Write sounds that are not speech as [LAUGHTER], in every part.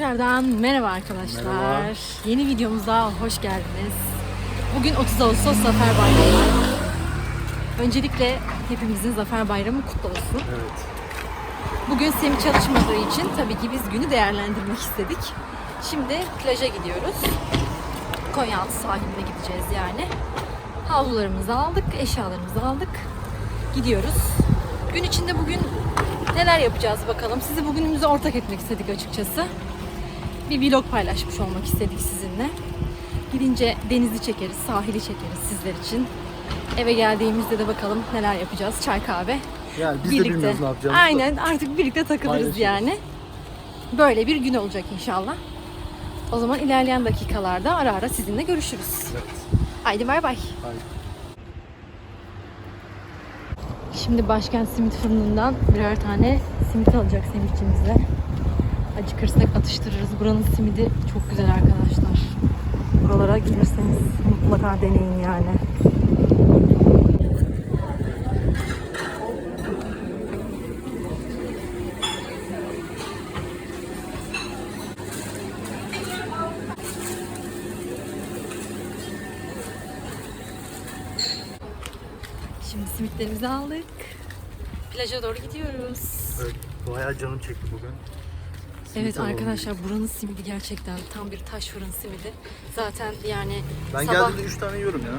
Tekrardan merhaba arkadaşlar. Merhaba. Yeni videomuza hoş geldiniz. Bugün 30 Ağustos Zafer Bayramı. Öncelikle hepimizin Zafer Bayramı kutlu olsun. Evet. Bugün Semih çalışmadığı için tabii ki biz günü değerlendirmek istedik. Şimdi plaja gidiyoruz. Konyaaltı sahiline gideceğiz yani. Havlularımızı aldık, eşyalarımızı aldık. Gidiyoruz. Gün içinde bugün neler yapacağız bakalım. Sizi bugünümüze ortak etmek istedik açıkçası. Bir vlog paylaşmış olmak istedik sizinle. Gidince denizi çekeriz, sahili çekeriz sizler için. Eve geldiğimizde de bakalım neler yapacağız. Çay kahve. Yani biz de bilmiyoruz ne yapacağımızı. Aynen artık birlikte takılırız yani. Böyle bir gün olacak inşallah. O zaman ilerleyen dakikalarda ara ara sizinle görüşürüz. Evet. Haydi bay bay. Şimdi Başkent Simit Fırını'ndan birer tane simit alacak Semih'cimizle. Acıkırsak atıştırırız. Buranın simidi çok güzel arkadaşlar. Buralara gelirseniz mutlaka deneyin yani. Şimdi simitlerimizi aldık. Plaja doğru gidiyoruz. Evet. Bayağı canım çekti bugün. Simit Evet alalım. arkadaşlar buranın simidi gerçekten tam bir taş fırın simidi. Zaten yani Ben sabah... geldiğimde 3 tane yiyorum ya.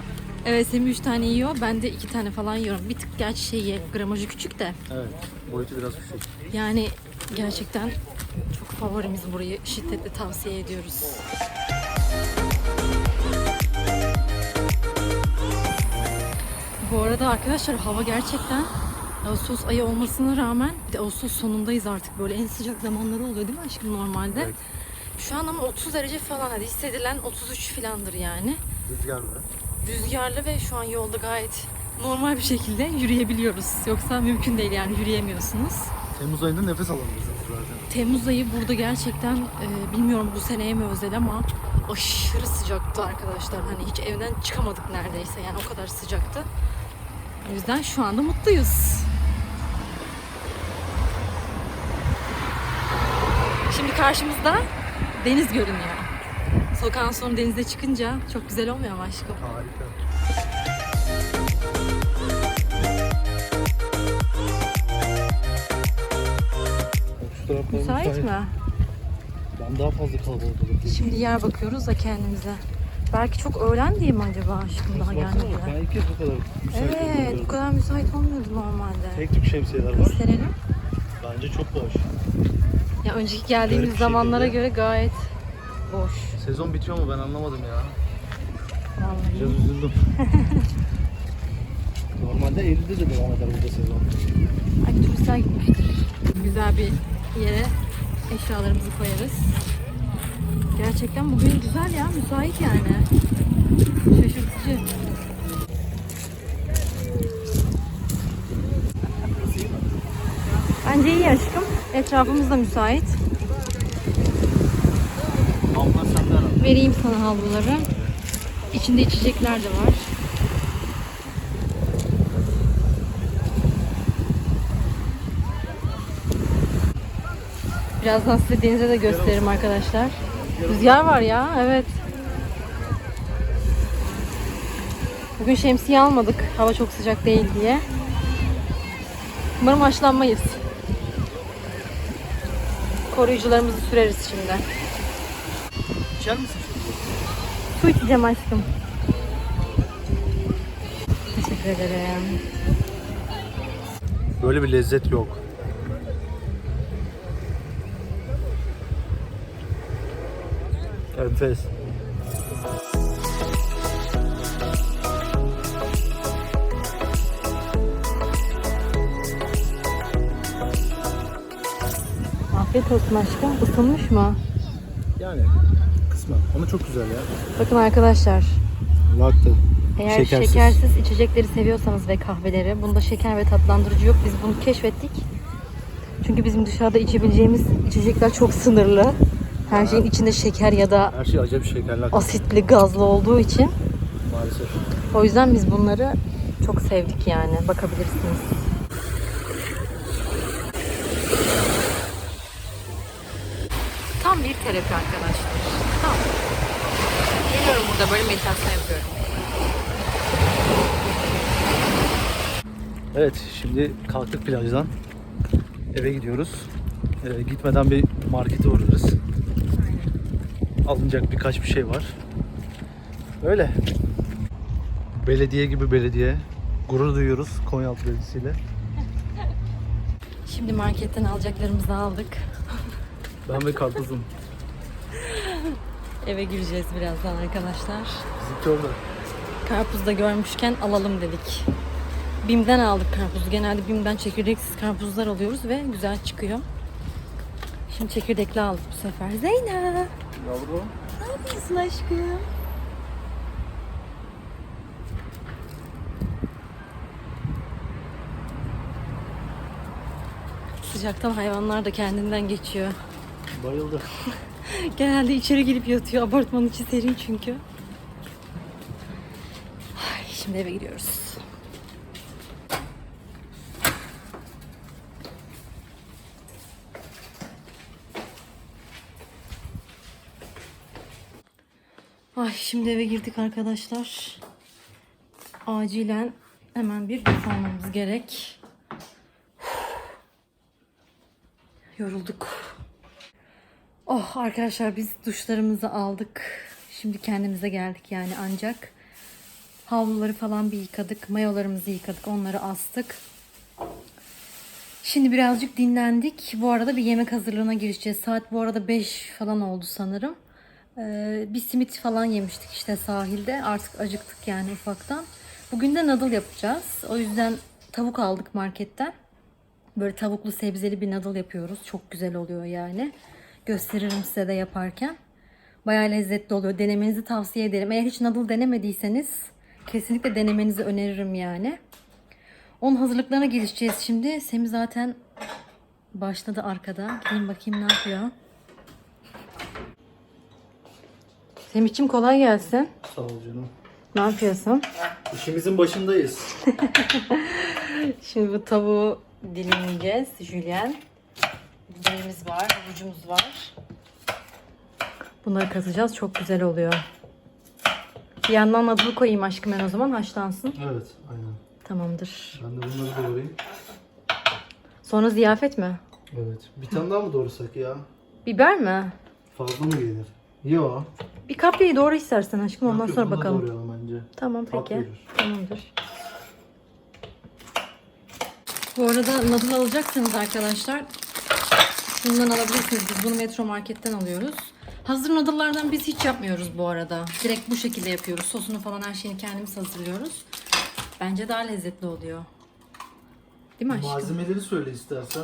Evet Semih 3 tane yiyor. Ben de 2 tane falan yiyorum. Bir tık gerçi şey gramajı küçük de. Evet. Boyutu biraz küçük. Yani gerçekten çok favorimiz burayı şiddetle tavsiye ediyoruz. Bu arada arkadaşlar hava gerçekten Ağustos ayı olmasına rağmen bir de Ağustos sonundayız artık böyle en sıcak zamanları oluyor değil mi aşkım normalde? Evet. Şu an ama 30 derece falan hadi hissedilen 33 filandır yani. Rüzgar mı? Rüzgarlı ve şu an yolda gayet normal bir şekilde yürüyebiliyoruz. Yoksa mümkün değil yani yürüyemiyorsunuz. Temmuz ayında nefes alamıyoruz zaten. Temmuz ayı burada gerçekten e, bilmiyorum bu seneye mi özel ama aşırı sıcaktı arkadaşlar. Hani hiç evden çıkamadık neredeyse yani o kadar sıcaktı. O yüzden şu anda mutluyuz. Şimdi karşımızda deniz görünüyor. Sokağın sonu denize çıkınca çok güzel olmuyor mu aşkım? Harika. Şu Müsait mi? Ben daha fazla kalabalık olur. Şimdi yer bakıyoruz da kendimize. Belki çok öğlen diye mi acaba aşkım daha Baksana, gelmediler? Ben ilk kez bu kadar müsait Evet, bu kadar müsait olmuyordu normalde. Tek tük şemsiyeler var. Gösterelim. Bence çok boş. Ya önceki geldiğimiz Garip bir zamanlara şekilde. göre gayet boş. Sezon bitiyor mu ben anlamadım ya. Biraz Vallahi. üzüldüm. [LAUGHS] Normalde Eylül'de de devam eder burada sezon. Ay turistler gitmiştir. Güzel bir yere eşyalarımızı koyarız. Gerçekten bugün güzel ya, müsait yani. Şaşırtıcı. Bence iyi aşkım. Etrafımız da müsait. Vereyim sana havluları. İçinde içecekler de var. Birazdan size denize de gösteririm arkadaşlar. Rüzgar var ya, evet. Bugün şemsiye almadık. Hava çok sıcak değil diye. Umarım haşlanmayız. Koruyucularımızı süreriz şimdi. İçer misin? Su içeceğim aşkım. Teşekkür ederim. Böyle bir lezzet yok. Enfes. Afiyet olsun aşkım. Isınmış mı? Yani kısmen ama çok güzel ya. Bakın arkadaşlar. Latte. Eğer Şekersiz. şekersiz. içecekleri seviyorsanız ve kahveleri. Bunda şeker ve tatlandırıcı yok. Biz bunu keşfettik. Çünkü bizim dışarıda içebileceğimiz içecekler çok sınırlı. Her şeyin içinde şeker ya da Her şey acayip şekerli hakikaten, asitli, gazlı olduğu için. maalesef. O yüzden biz bunları çok sevdik yani. Bakabilirsiniz. Tam bir terapi arkadaşlar. Tam. Geliyorum burada böyle meditasyon yapıyorum. Evet şimdi kalktık plajdan. Eve gidiyoruz. Ee, gitmeden bir markete uğrarız. Alınacak birkaç bir şey var. Öyle. Belediye gibi belediye. Gurur duyuyoruz Konyaaltı Belediyesi'yle. Şimdi marketten alacaklarımızı aldık. Ben ve karpuzum. Eve gireceğiz birazdan arkadaşlar. Bizimki orada. Karpuz da görmüşken alalım dedik. Bim'den aldık karpuzu. Genelde Bim'den çekirdeksiz karpuzlar alıyoruz ve güzel çıkıyor. Şimdi çekirdekli aldık bu sefer. Zeynep! Yavrum. Ne yapıyorsun aşkım? Sıcaktan hayvanlar da kendinden geçiyor. Bayıldı. [LAUGHS] [LAUGHS] Genelde içeri girip yatıyor. Apartmanın içi serin çünkü. Ay, şimdi eve gidiyoruz. Ay şimdi eve girdik arkadaşlar. Acilen hemen bir duş almamız gerek. Yorulduk. Oh arkadaşlar biz duşlarımızı aldık. Şimdi kendimize geldik yani ancak. Havluları falan bir yıkadık. Mayolarımızı yıkadık. Onları astık. Şimdi birazcık dinlendik. Bu arada bir yemek hazırlığına gireceğiz. Saat bu arada 5 falan oldu sanırım. Ee, bir simit falan yemiştik işte sahilde. Artık acıktık yani ufaktan. Bugün de noodle yapacağız. O yüzden tavuk aldık marketten. Böyle tavuklu sebzeli bir noodle yapıyoruz. Çok güzel oluyor yani. Gösteririm size de yaparken. Bayağı lezzetli oluyor. Denemenizi tavsiye ederim. Eğer hiç noodle denemediyseniz kesinlikle denemenizi öneririm yani. Onun hazırlıklarına girişeceğiz şimdi. Semi zaten başladı arkada. Gideyim bakayım ne yapıyor. Semih'cim kolay gelsin. Sağ ol canım. Ne yapıyorsun? İşimizin başındayız. [LAUGHS] Şimdi bu tavuğu dilimleyeceğiz. Jülyen. Biberimiz var, havucumuz var. Bunları katacağız. Çok güzel oluyor. Bir yandan adını koyayım aşkım ben o zaman haşlansın. Evet aynen. Tamamdır. Ben de bunları doğrayayım. Sonra ziyafet mi? Evet. Bir tane daha mı doğrasak ya? Biber mi? Fazla mı gelir? Yo. Bir kapyayı doğru istersen aşkım ondan Yok, sonra bunu bakalım. doğrayalım bence. Tamam Tat peki. verir. Tamamdır. Bu arada noodle alacaksanız arkadaşlar bundan alabilirsiniz. Biz bunu Metro Market'ten alıyoruz. Hazır noodle'lardan biz hiç yapmıyoruz bu arada. Direkt bu şekilde yapıyoruz. Sosunu falan her şeyini kendimiz hazırlıyoruz. Bence daha lezzetli oluyor. Değil mi aşkım? Malzemeleri söyle istersen.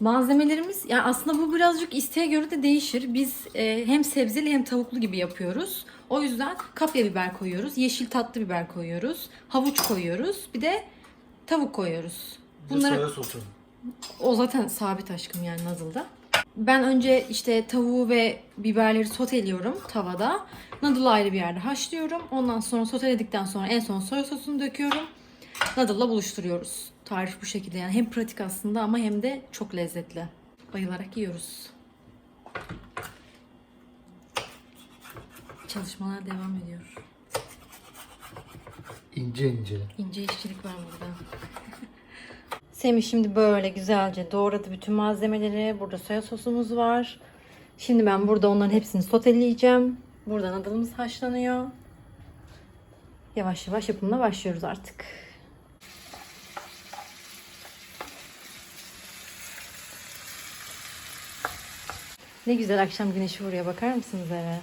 Malzemelerimiz yani aslında bu birazcık isteğe göre de değişir. Biz e, hem sebzeli hem tavuklu gibi yapıyoruz. O yüzden kapya biber koyuyoruz, yeşil tatlı biber koyuyoruz, havuç koyuyoruz, bir de tavuk koyuyoruz. Bir de Bunları soya sosu. O zaten sabit aşkım yani noodle'da. Ben önce işte tavuğu ve biberleri soteliyorum tavada. Noodle'ı ayrı bir yerde haşlıyorum. Ondan sonra soteledikten sonra en son soya sosunu döküyorum. Noodle'la buluşturuyoruz. Tarif bu şekilde yani hem pratik aslında ama hem de çok lezzetli. Bayılarak yiyoruz. Çalışmalar devam ediyor. İnce ince. İnce işçilik var burada. Semih şimdi böyle güzelce doğradı bütün malzemeleri. Burada soya sosumuz var. Şimdi ben burada onların hepsini soteleyeceğim. Buradan adılımız haşlanıyor. Yavaş yavaş yapımına başlıyoruz artık. Ne güzel akşam güneşi vuruyor. Bakar mısınız eve?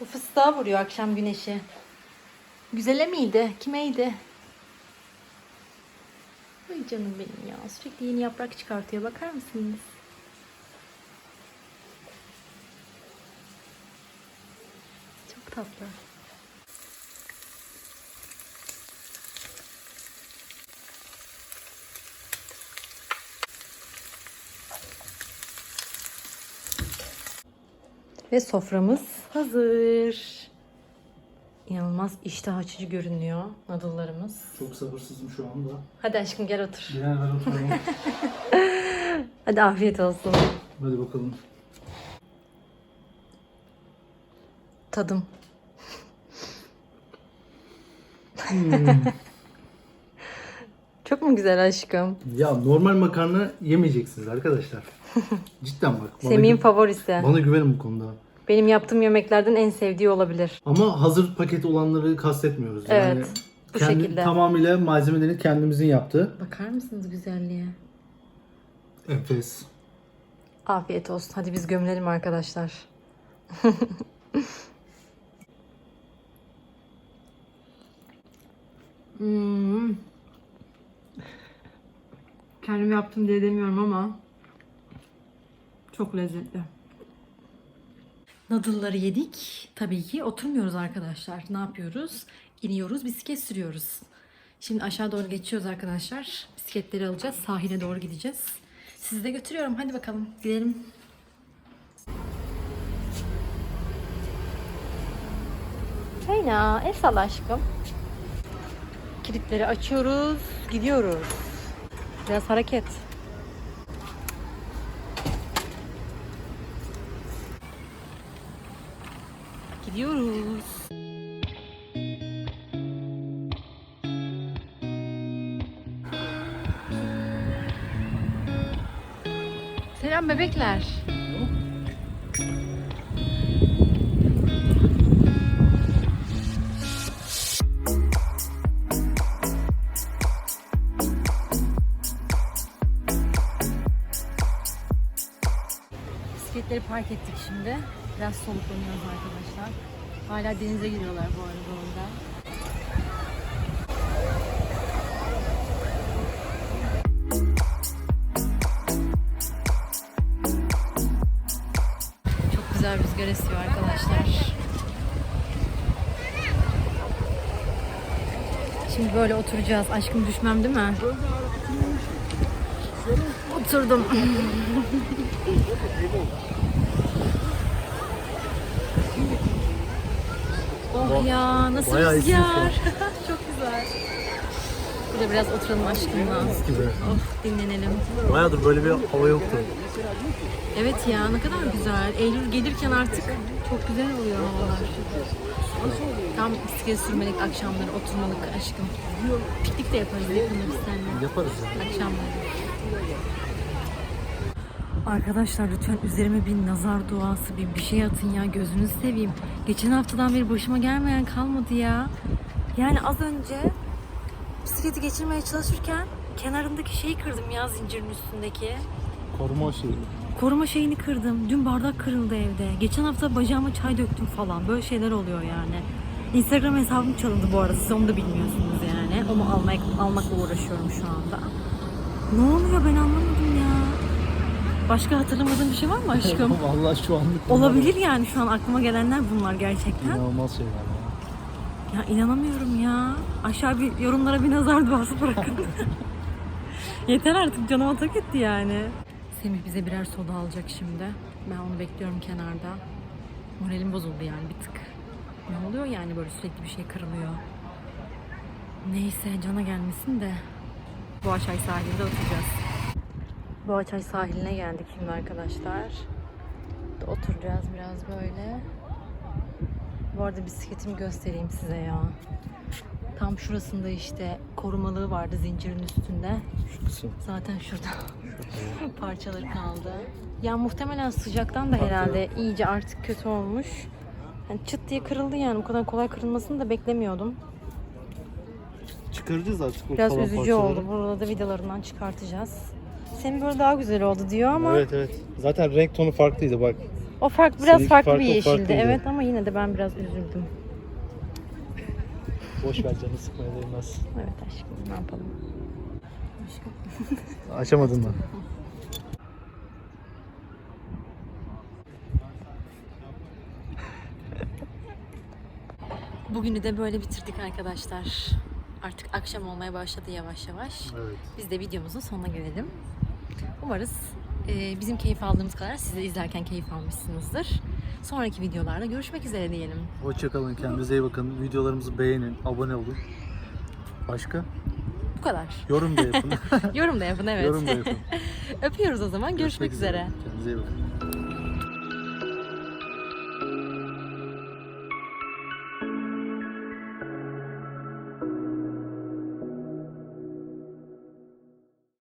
Bu fıstığa vuruyor akşam güneşi. Güzele miydi? Kimeydi? Ay canım benim ya. Sürekli yeni yaprak çıkartıyor. Bakar mısınız? Çok tatlı. Ve soframız hazır. İnanılmaz iştah açıcı görünüyor noodle'larımız. Çok sabırsızım şu anda. Hadi aşkım gel otur. Birer ver oturalım. [LAUGHS] Hadi afiyet olsun. Hadi bakalım. Tadım. [LAUGHS] Çok mu güzel aşkım? Ya normal makarna yemeyeceksiniz arkadaşlar. [LAUGHS] Cidden bak. Semih'in favorisi. bana güvenin bu konuda. Benim yaptığım yemeklerden en sevdiği olabilir. Ama hazır paket olanları kastetmiyoruz. Evet, Yani bu kendi, şekilde. Tamamıyla malzemelerini kendimizin yaptığı. Bakar mısınız güzelliğe? Enfes. Afiyet olsun. Hadi biz gömülelim arkadaşlar. [LAUGHS] Hmm. Kendim yaptım diye demiyorum ama çok lezzetli. Nadılları yedik. Tabii ki oturmuyoruz arkadaşlar. Ne yapıyoruz? İniyoruz, bisiklet sürüyoruz. Şimdi aşağı doğru geçiyoruz arkadaşlar. Bisikletleri alacağız. Sahile doğru gideceğiz. Sizi de götürüyorum. Hadi bakalım gidelim. Fena. El salla aşkım. Kilitleri açıyoruz. Gidiyoruz. Biraz hareket. Gidiyoruz. Selam bebekler. Bisikletleri park ettik şimdi. Biraz soluklanıyoruz arkadaşlar. Hala denize giriyorlar bu arada orada. Çok güzel rüzgar esiyor arkadaşlar. Şimdi böyle oturacağız. Aşkım düşmem değil mi? Oturdum. [LAUGHS] Oh ya nasıl Bayağı rüzgar. [LAUGHS] Çok güzel. Burada biraz oturalım aşkımla. Gibi. Of dinlenelim. Bayağıdır böyle bir hava yoktu. Evet ya ne kadar güzel. Eylül gelirken artık çok güzel oluyor havalar. Tam bisiklet sürmelik akşamları oturmalık aşkım. Piknik de yaparız yakında biz seninle. Yaparız ya. Akşamları. Arkadaşlar lütfen üzerime bir nazar duası bir bir şey atın ya gözünüzü seveyim. Geçen haftadan beri başıma gelmeyen kalmadı ya. Yani az önce bisikleti geçirmeye çalışırken kenarındaki şeyi kırdım ya zincirin üstündeki. Koruma şeyi. Koruma şeyini kırdım. Dün bardak kırıldı evde. Geçen hafta bacağıma çay döktüm falan. Böyle şeyler oluyor yani. Instagram hesabım çalındı bu arada. Siz onu da bilmiyorsunuz yani. Onu almak, almakla uğraşıyorum şu anda. Ne oluyor ben anlamadım ya. Başka hatırlamadığın bir şey var mı aşkım? [LAUGHS] Vallahi şu anlık bunlar Olabilir yani şu an aklıma gelenler bunlar gerçekten. İnanılmaz şeyler ya. Ya inanamıyorum ya. Aşağı bir yorumlara bir nazar duası bırakın. [LAUGHS] Yeter artık canıma tak etti yani. Semih bize birer soda alacak şimdi. Ben onu bekliyorum kenarda. Moralim bozuldu yani bir tık. Ne oluyor yani böyle sürekli bir şey kırılıyor. Neyse cana gelmesin de. Boğaçay sahilinde oturacağız. Boğaçay sahiline geldik şimdi arkadaşlar. Oturacağız biraz böyle. Bu arada bisikletimi göstereyim size ya. Tam şurasında işte korumalığı vardı zincirin üstünde. Şu kısım. Zaten şurada [LAUGHS] parçaları kaldı. Ya muhtemelen sıcaktan da herhalde iyice artık kötü olmuş. Yani çıt diye kırıldı yani. Bu kadar kolay kırılmasını da beklemiyordum. Çıkaracağız artık o Biraz kalan üzücü parçaları. oldu. Burada da vidalarından çıkartacağız. Senin böyle daha güzel oldu diyor ama Evet evet. Zaten renk tonu farklıydı bak. o fark biraz Seninki farklı farklı, bir yeşildi. farklıydı. Evet ama yine de ben biraz üzüldüm. Boş ver canı sıkmaya değmez. Evet aşkım ne yapalım. Aşkım. Açamadın mı? Bugünü de böyle bitirdik arkadaşlar. Artık akşam olmaya başladı yavaş yavaş. Evet. Biz de videomuzun sonuna gelelim. Umarız e, bizim keyif aldığımız kadar siz de izlerken keyif almışsınızdır. Sonraki videolarda görüşmek üzere diyelim. Hoşçakalın. Kendinize iyi bakın. Videolarımızı beğenin. Abone olun. Başka? Bu kadar. Yorum da yapın. [LAUGHS] Yorum da yapın evet. Yorum da yapın. [LAUGHS] Öpüyoruz o zaman. Görüşmek, üzere. Kendinize iyi bakın.